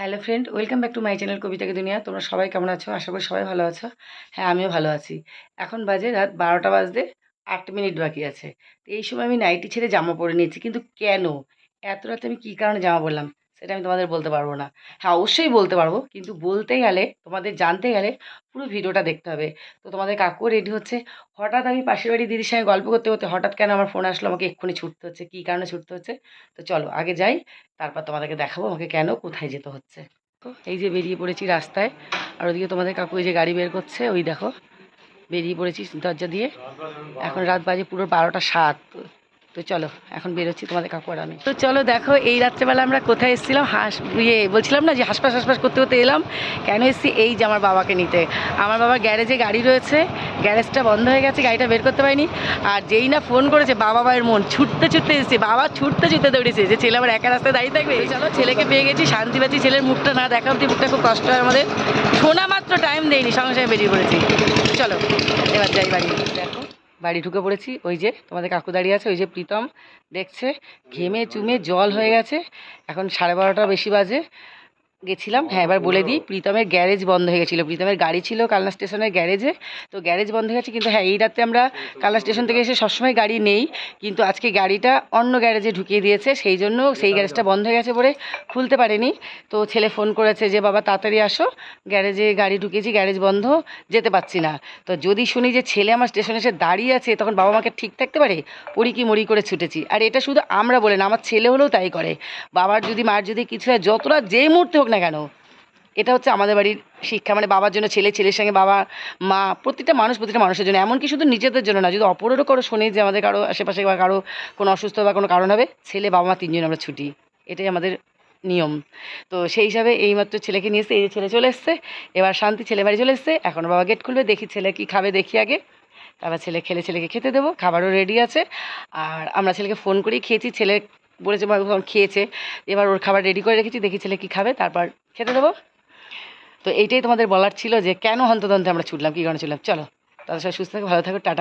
Hello friend, welcome back to my channel কবিতাকে দুনিয়া। তোমরা সবাই কেমন আছো? আশা করি সবাই ভালো আছো। হ্যাঁ আমিও ভালো আছি। এখন বাজে রাত বারোটা বাজতে আট মিনিট বাকি আছে। তো এই সময় আমি নাইটি ছেড়ে জামা পরে নিয়েছি, কিন্তু কেন? এত রাতে আমি কী কারণে জামা পরলাম? সেটা আমি তোমাদের বলতে পারব না। হ্যাঁ অবশ্যই বলতে পারব। কিন্তু বলতে গেলে, তোমাদের জানতে গেলে পুরো ভিডিওটা দেখতে হবে। তো তোমাদের কাকু রেডি হচ্ছে। হঠাৎ আমি পাশের বাড়ি দিদির সঙ্গে গল্প করতে করতে হঠাৎ কেন আমার ফোন আসলো? আমাকে এক্ষুনি ছুটতে হচ্ছে। কী কারণে ছুটতে হচ্ছে? তো চলো, আগে যাই। তারপর তোমাদেরকে দেখাবো আমাকে কেন কোথায় যেতে হচ্ছে। তো এই যে বেরিয়ে পড়েছি রাস্তায়। আর ওদিকে তোমাদের কাকু এই যে গাড়ি বের করছে, ওই দেখো। বেরিয়ে পড়েছি দরজা দিয়ে। এখন রাত বাজে পুরো বারোটা সাত। তো চলো, এখন বেরোচ্ছি তোমাদের আর আমি। তো চলো দেখো, এই রাত্রেবেলা আমরা কোথায় এসেছিলাম? হাঁস ইয়ে বলছিলাম না যে হাসপাস হাসপাস করতে করতে এলাম। কেন এসেছি? এই যে আমার বাবাকে নিতে। আমার বাবার গ্যারেজে গাড়ি রয়েছে, গ্যারেজটা বন্ধ হয়ে গেছে, গাড়িটা বের করতে পারিনি। আর যেই না ফোন করেছে, বাবা মায়ের মন, ছুটতে ছুটতে এসেছে, বাবা ছুটতে ছুটতে দৌড়েছে। যে ছেলে আবার একা রাস্তায় দাঁড়িয়ে থাকবে? চলো, ছেলেকে পেয়ে গেছি শান্তি পাচ্ছি ছেলের মুখটা না দেখা অব্দি মুখটা খুব কষ্ট হয় আমাদের। শোনা মাত্র টাইম দেয়নি সঙ্গে সঙ্গে বেরিয়ে পড়েছি। চলো, এবার যাই বাড়ি। দেখো। বাড়ি ঢুকে পড়েছি। ওই যে তোমাদের কাকু দাঁড়িয়ে আছে, ওই যে প্রীতম, দেখছে ঘেমে চুমে জল হয়ে গেছে। এখন সাড়ে বারোটা বেশি বাজে। গেছিলাম। হ্যাঁ এবার বলে দিই প্রীতমের গ্যারেজ বন্ধ হয়ে গেছিল। প্রীতমের গাড়ি ছিল কালনা স্টেশনের গ্যারেজে। তো গ্যারেজ বন্ধ হয়ে গেছে কিন্তু হ্যাঁ এই রাতে আমরা কালনা স্টেশন থেকে এসে সবসময় গাড়ি নেই। কিন্তু আজকে গাড়িটা অন্য গ্যারেজে ঢুকিয়ে দিয়েছে। সেই জন্য সেই গ্যারেজটা বন্ধ হয়ে গেছে বলে খুলতে পারেনি। তো ছেলে ফোন করেছে যে বাবা তাড়াতাড়ি আসো। গ্যারেজে গাড়ি ঢুকিয়েছি গ্যারেজ বন্ধ যেতে পারছি না। তো যদি শুনি যে ছেলে আমার স্টেশনে এসে দাঁড়িয়ে আছে তখন বাবা মাকে ঠিক থাকতে পারে? পড়ি কি মরি করে ছুটেছি। আর এটা শুধু আমরা বলে না আমার ছেলে হলেও তাই করে। বাবার যদি মার যদি কিছু হয় যতটা যে মুহূর্তে হোক না কেন? এটা হচ্ছে আমাদের বাড়ির শিক্ষা। মানে বাবার জন্য ছেলে, ছেলের সঙ্গে বাবা, মা প্রতিটা মানুষ প্রতিটা মানুষের জন্য। এমনকি শুধু নিজেদের জন্য না, যদি অপরেরও কারও শুনি যে আমাদের কারও আশেপাশে বা কারও কোনো অসুস্থ বা কোনো কারণ হবে, ছেলে, বাবা, মা তিনজন আমরা ছুটি। এটাই আমাদের নিয়ম। তো সেই হিসাবে এইমাত্র ছেলেকে নিয়ে এসছে, এই ছেলে চলে এসছে, এবার শান্তি ছেলে বাড়ি চলে এসছে, এখন বাবা গেট খুলবে, দেখি ছেলে কি খাবে, দেখি আগে। তারপর ছেলে খেলে, ছেলেকে খেতে দেবো, খাবারও রেডি আছে। আর আমরা ছেলেকে ফোন করেই খেয়েছি, ছেলে বলেছে বাবা তখন খেয়েছে। এবার ওর খাবার রেডি করে রেখেছি, দেখি ছেলে কি খাবে, তারপর খেতে দেবো। তো এইটাই তোমাদের বলার ছিল যে, কেন হন্তদন্তে আমরা ছুটলাম, কী কারণে ছুটলাম? চলো, তাদের সবাই সুস্থ থাকো, ভালো থাকো, টাটা।